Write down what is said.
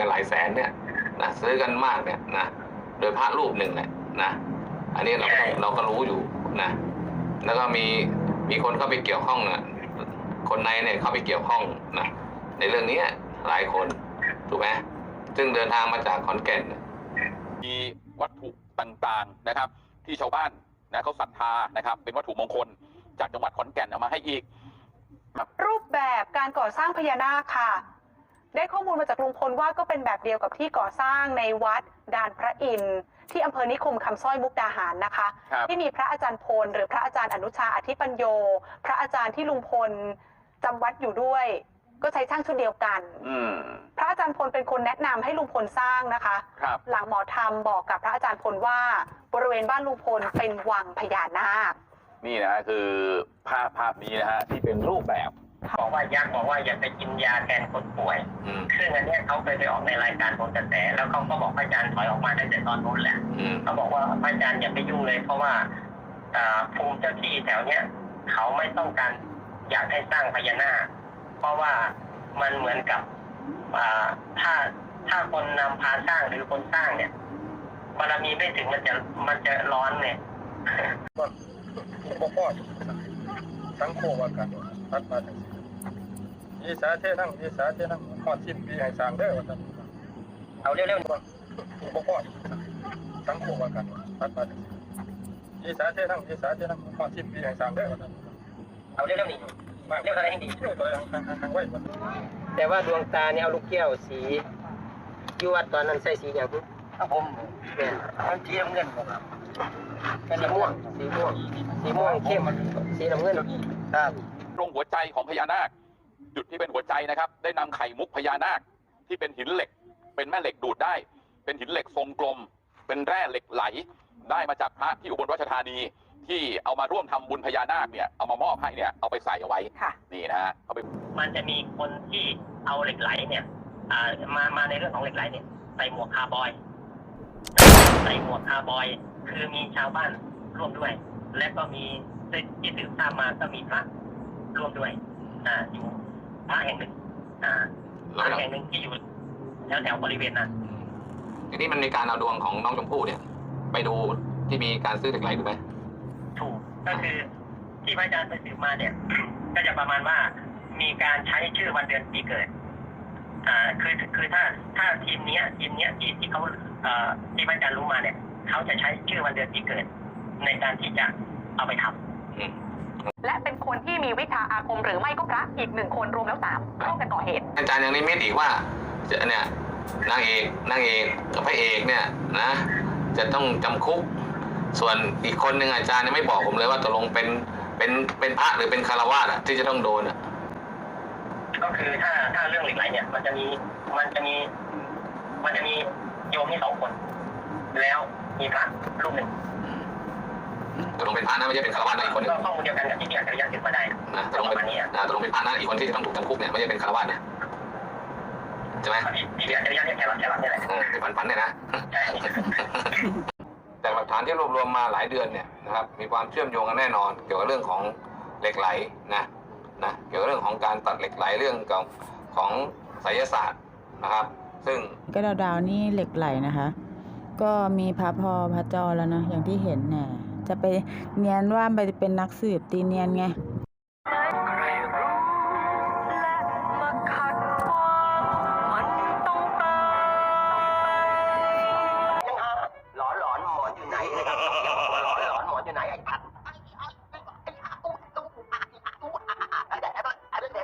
กันหลายแสนเนี่ยนะซื้อกันมากเนี่ยนะโดยพระรูปหนึ่งเนี่ยนะอันนี้เราก็เราก็รู้อยู่นะแล้วก็มีมีคนเข้าไปเกี่ยวข้องนะคนในเนี่ยเข้าไปเกี่ยวข้องนะในเรื่องนี้หลายคนถูกไหมซึ่งเดินทางมาจากขอนแก่นมีวัตถุต่างๆนะครับ ที่ชาวบ้านนะเขาศรัทธานะครับ เป็นวัตถุมงคลจากจังหวัดขอนแก่นเอามาให้อีกรูปแบบการก่อสร้างพญานาคค่ะ ได้ข้อมูลมาจากลุงพลว่าก็เป็นแบบเดียวกับที่ก่อสร้างในวัดดานพระอินทร์ที่อำเภอนิคมคำสร้อยมุกดาหารนะคะ ครับที่มีพระอาจารย์พล หรือพระอาจารย์อนุชาอธิปัญโย พระอาจารย์ที่ลุงพลจำวัดอยู่ด้วย ก็ใช้ช่างชุดเดียวกัน อืมพระอาจารย์พลเป็นคนแนะนำให้ลุงพลสร้างนะคะ ครับ หลังหมอธรรมบอกกับพระอาจารย์พลว่า บริเวณบ้านลุงพลเป็นวังพญานาค นี่นะฮะคือภาพภาพนี้นะฮะที่เป็นรูปแบบบอก ว่ายักษ์บอกว่าอย่าไปกินยาแทนคนป่วยอืมซึ่งอันเนี้ยเขาเคยไปออกในรายการโหนกระแส แล้วเขาก็บอกพระอาจารย์ถอยออกมาตั้งแต่ตอนนู้นแหละอืมเขาบอกว่าพระอาจารย์อย่าไปยุ่งเลย เพราะว่าอ่าภูมิเจ้าที่แถวเนี้ยเขาไม่ต้องการอยากให้สร้างพญานาคเพราะว่ามันเหมือนกับอ่าถ้าถ้าคนนำพาสร้างหรือคนสร้างเนี่ยบารมีไม่ถึงมันจะมันจะร้อนเนี่ย บ่พอสังโฆว่ากันตัดมาจังซี่ อีสาเทนั่งอีสาเทนั่งฮอดสิ้นปีให้สร้างเด้อว่าซั่นเอาเร็วๆบ่บ่พอสังโฆว่ากันตัดมาจังซี่อีสาเทนั่งอีสาเทนั่งฮอดสิ้นปีให้สร้างเด้อว่าซั่นเอาเร็วๆนี่มาเร็วเท่าไหร่ให้ดีเร็วตัวทางทางไว้บ่แต่ว่าดวงตาเนี่ยเอาลูกแก้วสีอยู่วัดตอนนั้นใส่สีอย่างนี้ครับผมเนี่ยมันสีน้ำเงินครับสีม่วงสีม่วงสีม่วงเข้มสีน้ำเงินครับตรงหัวใจของพญานาค จุดที่เป็นหัวใจนะครับ ได้นำไข่มุกพญานาคที่เป็นหินเหล็ก เป็นแม่เหล็กดูดได้ เป็นหินเหล็กทรงกลม เป็นแร่เหล็กไหล ได้มาจากพระที่อุบลราชธานี ที่เอามาร่วมทำบุญพญานาคเนี่ยเอามามอบให้เนี่ยเอาไปใส่เอาไว้ค่ะนี่นะฮะเอาไปมันจะมีคนที่เอาเหล็กไหลเนี่ยอ่ามามาในเรื่องของเหล็กไหลเนี่ยใส่หมวกคาร์บอยใส่หมวกคาร์บอย คือมีชาวบ้านร่วมด้วย และก็มีที่สืบทราบมาก็มีพระร่วมด้วย อ่าอยู่ พระแห่งหนึ่งอ่าพระแห่งหนึ่งที่อยู่แถวแถวๆบริเวณนั้นทีนี้มันมีการเอาดวงของน้องชมพู่เนี่ย ไปดูที่มีการซื้อเหล็กไหลถูกไหมถูกก็คือที่พระอาจารย์ไปสืบมาเนี่ย ก็จะประมาณว่ามีการใช้ชื่อวันเดือนปีเกิด อ่าคือคือถ้าถ้าทีมเนี้ยทีมเนี้ยที่ที่เขาเอ่อที่พระอาจารย์รู้มาเนี่ยเขาจะใช้ชื่อวันเดือนปีเกิด ในการที่จะเอาไปทำอืม และเป็นคนที่มีวิชาอาคมหรือไม่ก็พระอีกหนึ่งคนรวมแล้วสามร่วมกันก่อเหตุ อาจารย์ยังนิมิตอีกว่าจะเนี่ยนางเอกนางเอกกับพระเอกเนี่ยนะ จะต้องจำคุก ส่วนอีกคนหนึ่งอาจารย์ยังไม่บอกผมเลยว่าตกลงเป็นเป็นเป็นพระหรือเป็นคารวาสอะที่จะต้องโดนอะก็คือถ้าถ้าเรื่องเหล็กไหลเนี่ย มันจะมีมันจะมี มันจะมีโยมที่สองคน แล้วมีพระรูปหนึ่งตกลงเป็นพระนะไม่ใช่เป็นคารวาสนะอีกคนหนึ่ง ก็ข้อมูลเดียวกัน เป็นพระนะอีกคนที่จะต้องถูกจำคุกเนี่ยไม่ใช่เป็นคารวาสเนี่ยใช่ไหมที่ที่อัจฉริยะเนี่ยแค่หลักแค่หลักนี่แหละอืมเป็นพันๆเนี่ยนะใช่แต่หลักฐานที่รวบรวมมาหลายเดือนเนี่ยนะครับมีความเชื่อมโยงกันแน่นอน เกี่ยวกับเรื่องของเหล็กไหลนะนะเกี่ยวกับเรื่องของการตัดเหล็กไหลเรื่องของของไสยศาสตร์นะครับ ซึ่งก็ดาวๆนี่เหล็กไหลนะคะ ก็มีพระพอพระจอแล้วนะอย่างที่เห็นเนี่ยจะไปเนียนว่าไปเป็นนักสืบตีเนียนไง